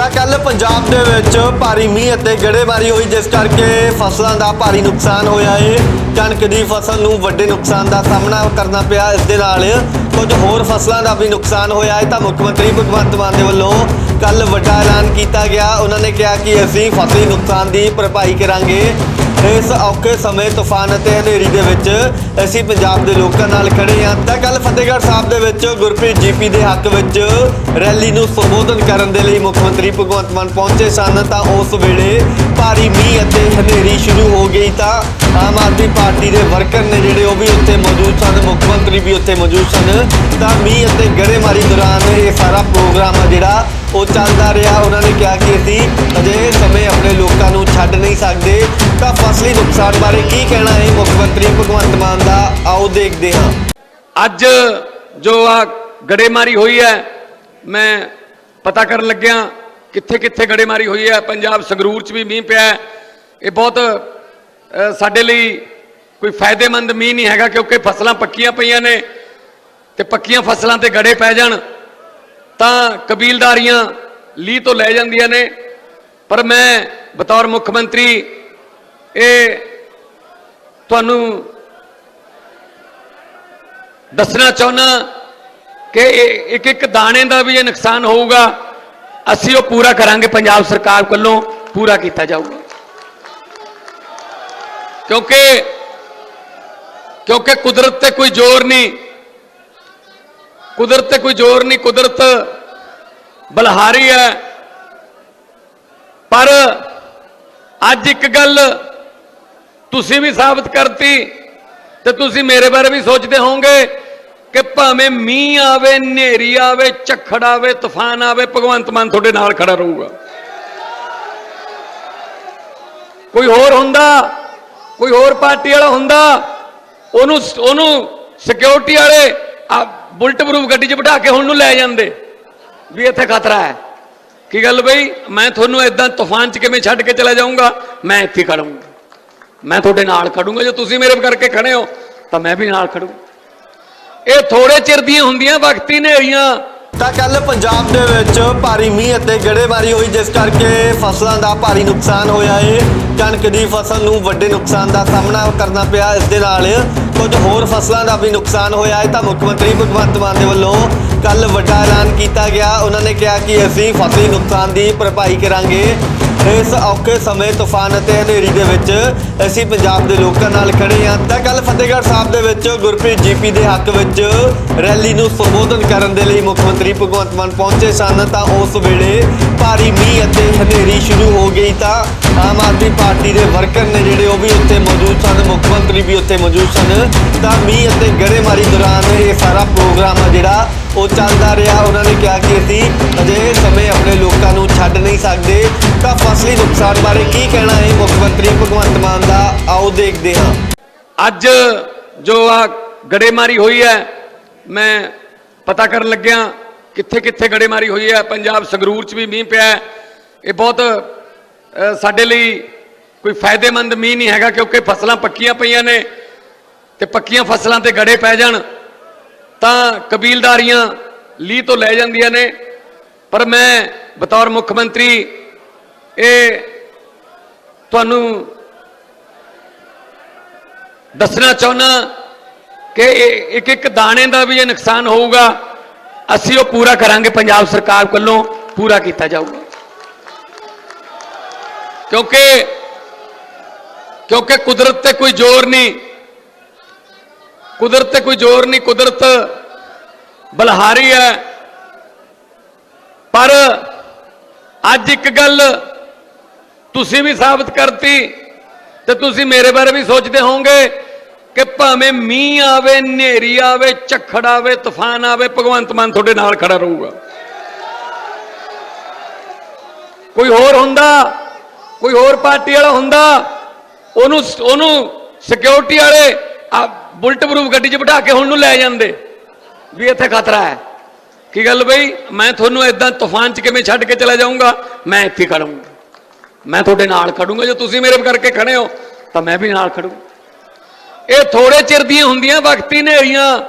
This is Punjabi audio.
ਤਾਂ ਕੱਲ ਪੰਜਾਬ ਦੇ ਵਿੱਚ ਭਾਰੀ ਮੀਂਹ ਅਤੇ ਗੜੇਮਾਰੀ ਹੋਈ, ਜਿਸ ਕਰਕੇ ਫਸਲਾਂ ਦਾ ਭਾਰੀ ਨੁਕਸਾਨ ਹੋਇਆ ਏ। ਕਣਕ ਦੀ ਫਸਲ ਨੂੰ ਵੱਡੇ ਨੁਕਸਾਨ ਦਾ ਸਾਹਮਣਾ ਕਰਨਾ ਪਿਆ। ਇਸ ਦੇ ਨਾਲ ਕੁਝ ਹੋਰ ਫਸਲਾਂ ਦਾ ਵੀ ਨੁਕਸਾਨ ਹੋਇਆ ਹੈ ਤਾਂ ਮੁੱਖ ਮੰਤਰੀ ਭਗਵੰਤ ਮਾਨ ਦੇ ਵੱਲੋਂ ਕੱਲ ਵੱਡਾ ਐਲਾਨ ਕੀਤਾ ਗਿਆ। ਉਹਨਾਂ ਨੇ ਕਿਹਾ ਕਿ ਅਸੀਂ ਫਸਲੀ ਨੁਕਸਾਨ ਦੀ ਭਰਪਾਈ ਕਰਾਂਗੇ। ਇਸ ਔਖੇ ਸਮੇਂ ਤੂਫਾਨ ਅਤੇ ਹਨੇਰੀ ਦੇ ਵਿੱਚ ਅਸੀਂ ਪੰਜਾਬ ਦੇ ਲੋਕਾਂ ਨਾਲ ਖੜੇ ਹਾਂ। ਤਾਂ ਕੱਲ ਫਤਿਹਗੜ੍ਹ ਸਾਹਿਬ ਦੇ ਵਿੱਚ ਗੁਰਪ੍ਰੀਤ ਜੀਪੀ ਦੇ ਹੱਕ ਵਿੱਚ ਰੈਲੀ ਨੂੰ ਸੰਬੋਧਨ ਕਰਨ ਦੇ ਲਈ ਮੁੱਖ ਮੰਤਰੀ ਭਗਵੰਤ ਮਾਨ ਪਹੁੰਚੇ ਸਨ। ਤਾਂ ਉਸ ਵੇਲੇ ਭਾਰੀ ਮੀਂਹ ਅਤੇ ਹਨੇਰੀ ਸ਼ੁਰੂ ਹੋ ਗਈ। ਤਾਂ ਆਮ ਆਦਮੀ ਪਾਰਟੀ ਦੇ ਵਰਕਰ ਨੇ ਜਿਹੜੇ ਉਹ ਵੀ ਉੱਥੇ ਮੌਜੂਦ ਸਨ, ਮੁੱਖ ਮੰਤਰੀ ਵੀ ਉੱਥੇ ਮੌਜੂਦ ਸਨ। ਤਾਂ ਮੀਂਹ ਅਤੇ ਗੜੇਮਾਰੀ ਦੌਰਾਨ ਇਹ ਸਾਰਾ ਪ੍ਰੋਗਰਾਮ ਆ ਜਿਹੜਾ ਉਹ ਚੱਲਦਾ ਰਿਹਾ, ਉਹਨਾਂ ਨੇ ਕਿਹਾ ਕਿ ਅਸੀਂ ਅਜੇ ਸਮੇਂ ਆਪਣੇ ਲੋਕਾਂ ਨੂੰ ਛੱਡ ਨਹੀਂ ਸਕਦੇ। ਤਾਂ ਫਸਲੀ ਨੁਕਸਾਨ ਬਾਰੇ ਕੀ ਕਹਿਣਾ ਹੈ? ਮੁੱਖ ਮੰਤਰੀ ਭਗਵੰਤ ਮਾਨ ਦਾ, ਆਓ ਦੇਖਦੇ ਹਾਂ। ਅੱਜ ਜੋ ਆ ਗੜੇਮਾਰੀ ਹੋਈ ਹੈ, ਮੈਂ ਪਤਾ ਕਰਨ ਲੱਗਿਆ ਕਿੱਥੇ ਕਿੱਥੇ ਗੜੇਮਾਰੀ ਹੋਈ ਹੈ। ਪੰਜਾਬ ਸੰਗਰੂਰ 'ਚ ਵੀ ਮੀਂਹ ਪਿਆ ਹੈ। ਇਹ ਬਹੁਤ ਸਾਡੇ ਲਈ ਕੋਈ ਫਾਇਦੇਮੰਦ ਮੀਂਹ ਨਹੀਂ ਹੈਗਾ ਕਿਉਂਕਿ ਫਸਲਾਂ ਪੱਕੀਆਂ ਪਈਆਂ ਨੇ ਤੇ ਪੱਕੀਆਂ ਫਸਲਾਂ ਤੇ ਗੜੇ ਪੈ ਜਾਣ। ਤਾਂ ਕਬੀਲਦਾਰੀਆਂ ਲੀਹ ਤੋਂ ਲੈ ਜਾਂਦੀਆਂ ਨੇ। ਪਰ ਮੈਂ ਬਤੌਰ ਮੁੱਖ ਮੰਤਰੀ ਇਹ ਤੁਹਾਨੂੰ ਦੱਸਣਾ ਚਾਹੁੰਦਾ ਕਿ ਇੱਕ ਇੱਕ ਦਾਣੇ ਦਾ ਵੀ ਇਹ ਨੁਕਸਾਨ ਹੋਊਗਾ। ਅਸੀਂ ਉਹ ਪੂਰਾ ਕਰਾਂਗੇ, ਪੰਜਾਬ ਸਰਕਾਰ ਵੱਲੋਂ ਪੂਰਾ ਕੀਤਾ ਜਾਊਗਾ। ਕਿਉਂਕਿ ਕਿਉਂਕਿ ਕੁਦਰਤ ਤੇ ਕੋਈ ਜ਼ੋਰ ਨਹੀਂ। ਕੁਦਰਤ ਤੇ ਕੋਈ ਜ਼ੋਰ ਨਹੀਂ, ਕੁਦਰਤ ਬਲਹਾਰੀ ਹੈ। ਪਰ ਅੱਜ ਇੱਕ ਗੱਲ ਤੁਸੀਂ ਵੀ ਸਾਬਤ ਕਰਤੀ ਤੇ ਤੁਸੀਂ ਮੇਰੇ ਬਾਰੇ ਵੀ ਸੋਚਦੇ ਹੋਵੋਗੇ ਕਿ ਭਾਵੇਂ ਮੀਂਹ ਆਵੇ, ਹਨੇਰੀ ਆਵੇ, ਝੱਖੜ ਆਵੇ, ਤੂਫਾਨ ਆਵੇ, ਭਗਵੰਤ ਮਾਨ ਤੁਹਾਡੇ ਨਾਲ ਖੜਾ ਰਹੂਗਾ। ਕੋਈ ਹੋਰ ਹੁੰਦਾ, ਕੋਈ ਹੋਰ ਪਾਰਟੀ ਵਾਲਾ ਹੁੰਦਾ, ਉਹਨੂੰ ਉਹਨੂੰ ਸਿਕਿਉਰਿਟੀ ਵਾਲੇ ਬੁਲਟ ਪ੍ਰੂਫ ਗੱਡੀ 'ਚ ਬਿਠਾ ਕੇ ਹੁਣ ਨੂੰ ਲੈ ਜਾਂਦੇ। ਵੀ ਇੱਥੇ ਖਤਰਾ ਹੈ। ਕੀ ਗੱਲ ਬਈ? ਮੈਂ ਤੁਹਾਨੂੰ ਇਦਾਂ ਤੂਫਾਨ 'ਚ ਕਿਵੇਂ ਛੱਡ ਕੇ ਚਲਾ ਜਾਊਂਗਾ? ਮੈਂ ਇੱਥੇ ਖੜੂੰਗਾ ਮੈਂ ਤੁਹਾਡੇ ਨਾਲ ਖੜੂੰਗਾ। ਜੇ ਤੁਸੀਂ ਮੇਰੇ ਕਰਕੇ ਖੜੇ ਹੋ, ਤਾਂ ਮੈਂ ਵੀ ਨਾਲ ਖੜੂ। ਇਹ ਥੋੜੇ ਚਿਰ ਦੀਆਂ ਹੁੰਦੀਆਂ ਵਕਤੀ ਨੇਰੀਆਂ ਤਾਂ ਕੱਲ ਪੰਜਾਬ ਦੇ ਵਿੱਚ ਭਾਰੀ ਮੀਂਹ ਅਤੇ ਗੜੇਮਾਰੀ ਹੋਈ, ਜਿਸ ਕਰਕੇ ਫਸਲਾਂ ਦਾ ਭਾਰੀ ਨੁਕਸਾਨ ਹੋਇਆ ਏ। ਕਣਕ ਦੀ ਫਸਲ ਨੂੰ ਵੱਡੇ ਨੁਕਸਾਨ ਦਾ ਸਾਹਮਣਾ ਕਰਨਾ ਪਿਆ। ਇਸ ਦੇ ਨਾਲ ਕੁਝ ਹੋਰ ਫਸਲਾਂ ਦਾ ਵੀ ਨੁਕਸਾਨ ਹੋਇਆ ਹੈ ਤਾਂ ਮੁੱਖ ਮੰਤਰੀ ਭਗਵੰਤ ਮਾਨ ਦੇ ਵੱਲੋਂ ਕੱਲ ਵੱਡਾ ਐਲਾਨ ਕੀਤਾ ਗਿਆ। ਉਹਨਾਂ ਨੇ ਕਿਹਾ ਕਿ ਅਸੀਂ ਫਸਲੀ ਨੁਕਸਾਨ ਦੀ ਭਰਪਾਈ ਕਰਾਂਗੇ। ਇਸ ਔਖੇ ਸਮੇਂ ਤੂਫਾਨ ਅਤੇ ਹਨੇਰੀ ਦੇ ਵਿੱਚ ਅਸੀਂ ਪੰਜਾਬ ਦੇ ਲੋਕਾਂ ਨਾਲ ਖੜੇ ਹਾਂ। ਤਾਂ ਕੱਲ ਫਤਿਹਗੜ੍ਹ ਸਾਹਿਬ ਦੇ ਵਿੱਚ ਗੁਰਪ੍ਰੀਤ ਜੀਪੀ ਦੇ ਹੱਕ ਵਿੱਚ ਰੈਲੀ ਨੂੰ ਸੰਬੋਧਨ ਕਰਨ ਦੇ ਲਈ ਮੁੱਖ ਮੰਤਰੀ ਭਗਵੰਤ ਮਾਨ ਪਹੁੰਚੇ ਸਨ। ਤਾਂ ਉਸ ਵੇਲੇ ਭਾਰੀ ਮੀਂਹ ਅਤੇ ਹਨੇਰੀ ਸ਼ੁਰੂ ਹੋ ਗਈ ਤਾਂ ਆਮ ਆਦਮੀ ਪਾਰਟੀ ਦੇ ਵਰਕਰ ਨੇ ਜਿਹੜੇ ਉਹ ਵੀ ਉੱਥੇ ਮੌਜੂਦ ਸਨ, ਮੁੱਖ ਮੰਤਰੀ ਵੀ ਉੱਥੇ ਮੌਜੂਦ ਸਨ। ਤਾਂ ਮੀਂਹ ਅਤੇ ਗੜੇਮਾਰੀ ਦੌਰਾਨ ਇਹ ਸਾਰਾ ਪ੍ਰੋਗਰਾਮ ਆ ਜਿਹੜਾ ਉਹ ਚੱਲਦਾ ਰਿਹਾ। ਉਹਨਾਂ ਨੇ ਕਿਹਾ ਕਿ ਅਸੀਂ ਅਜੇ ਨੂੰ ਛੱਡ ਨਹੀਂ ਸਕਦੇ, ਤਾਂ ਫਸਲੀ ਨੁਕਸਾਨ ਬਾਰੇ ਕੀ ਕਹਿਣਾ ਹੈ? ਮੁੱਖ ਮੰਤਰੀ ਭਗਵੰਤ ਮਾਨ ਦਾ, ਆਓ ਦੇਖਦੇ ਹਾਂ। ਅੱਜ ਜੋ ਆ ਗੜੇਮਾਰੀ ਹੋਈ ਹੈ, ਮੈਂ ਪਤਾ ਕਰਨ ਲੱਗਿਆ ਕਿੱਥੇ ਕਿੱਥੇ ਗੜੇਮਾਰੀ ਹੋਈ ਹੈ। ਪੰਜਾਬ ਸੰਗਰੂਰ 'ਚ ਵੀ ਮੀਂਹ ਪਿਆ ਹੈ। ਇਹ ਬਹੁਤ ਸਾਡੇ ਲਈ ਕੋਈ ਫਾਇਦੇਮੰਦ ਮੀਂਹ ਨਹੀਂ ਹੈਗਾ, ਕਿਉਂਕਿ ਫਸਲਾਂ ਪੱਕੀਆਂ ਪਈਆਂ ਨੇ ਤੇ ਪੱਕੀਆਂ ਫਸਲਾਂ ਤੇ ਗੜੇ ਪੈ ਜਾਣ, ਤਾਂ ਕਬੀਲਦਾਰੀਆਂ ਲੀਹ ਤੋਂ ਲੈ ਜਾਂਦੀਆਂ ਨੇ। ਪਰ ਮੈਂ ਬਤੌਰ ਮੁੱਖ ਮੰਤਰੀ, ਇਹ ਤੁਹਾਨੂੰ ਦੱਸਣਾ ਚਾਹੁੰਦਾ ਕਿ ਇੱਕ ਇੱਕ ਦਾਣੇ ਦਾ ਵੀ ਇਹ ਨੁਕਸਾਨ ਹੋਊਗਾ, ਅਸੀਂ ਉਹ ਪੂਰਾ ਕਰਾਂਗੇ, ਪੰਜਾਬ ਸਰਕਾਰ ਵੱਲੋਂ ਪੂਰਾ ਕੀਤਾ ਜਾਊਗਾ। ਕਿਉਂਕਿ ਕਿਉਂਕਿ ਕੁਦਰਤ ਤੇ ਕੋਈ ਜ਼ੋਰ ਨਹੀਂ, ਕੁਦਰਤ ਤੇ ਕੋਈ ਜ਼ੋਰ ਨਹੀਂ, ਕੁਦਰਤ ਬਲਹਾਰੀ ਹੈ, ਪਰ ਅੱਜ ਇੱਕ ਗੱਲ ਤੁਸੀਂ ਵੀ ਸਾਬਤ ਕਰਤੀ ਤੇ ਤੁਸੀਂ ਮੇਰੇ ਬਾਰੇ ਵੀ ਸੋਚਦੇ ਹੋਵੋਗੇ ਕਿ ਭਾਵੇਂ ਮੀਂਹ ਆਵੇ, ਹਨੇਰੀ ਆਵੇ, ਝੱਖੜ ਆਵੇ, ਤੂਫਾਨ ਆਵੇ, ਭਗਵੰਤ ਮਾਨ ਤੁਹਾਡੇ ਨਾਲ ਖੜਾ ਰਹੂਗਾ। ਕੋਈ ਹੋਰ ਹੁੰਦਾ? ਕੋਈ ਹੋਰ ਪਾਰਟੀ ਵਾਲਾ ਹੁੰਦਾ? ਉਹਨੂੰ ਉਹਨੂੰ ਸਿਕਿਉਰਿਟੀ ਵਾਲੇ ਆ ਬੁਲਟ ਪ੍ਰੂਫ ਗੱਡੀ 'ਚ ਬਿਠਾ ਕੇ ਹੁਣ ਨੂੰ ਲੈ ਜਾਂਦੇ, ਵੀ ਇੱਥੇ ਖਤਰਾ ਹੈ। ਕੀ ਗੱਲ ਬਈ? ਮੈਂ ਤੁਹਾਨੂੰ ਇਦਾਂ ਤੂਫਾਨ 'ਚ ਕਿਵੇਂ ਛੱਡ ਕੇ ਚਲਾ ਜਾਊਂਗਾ? ਮੈਂ ਇੱਥੇ ਖੜੂੰਗਾ। ਮੈਂ ਤੁਹਾਡੇ ਨਾਲ ਖੜੂੰਗਾ। ਜੇ ਤੁਸੀਂ ਮੇਰੇ ਕਰਕੇ ਖੜੇ ਹੋ, ਤਾਂ ਮੈਂ ਵੀ ਨਾਲ ਖੜੂ। ਇਹ ਥੋੜੇ ਚਿਰ ਦੀਆਂ ਹੁੰਦੀਆਂ, ਵਕਤੀ ਨੇਰੀਆਂ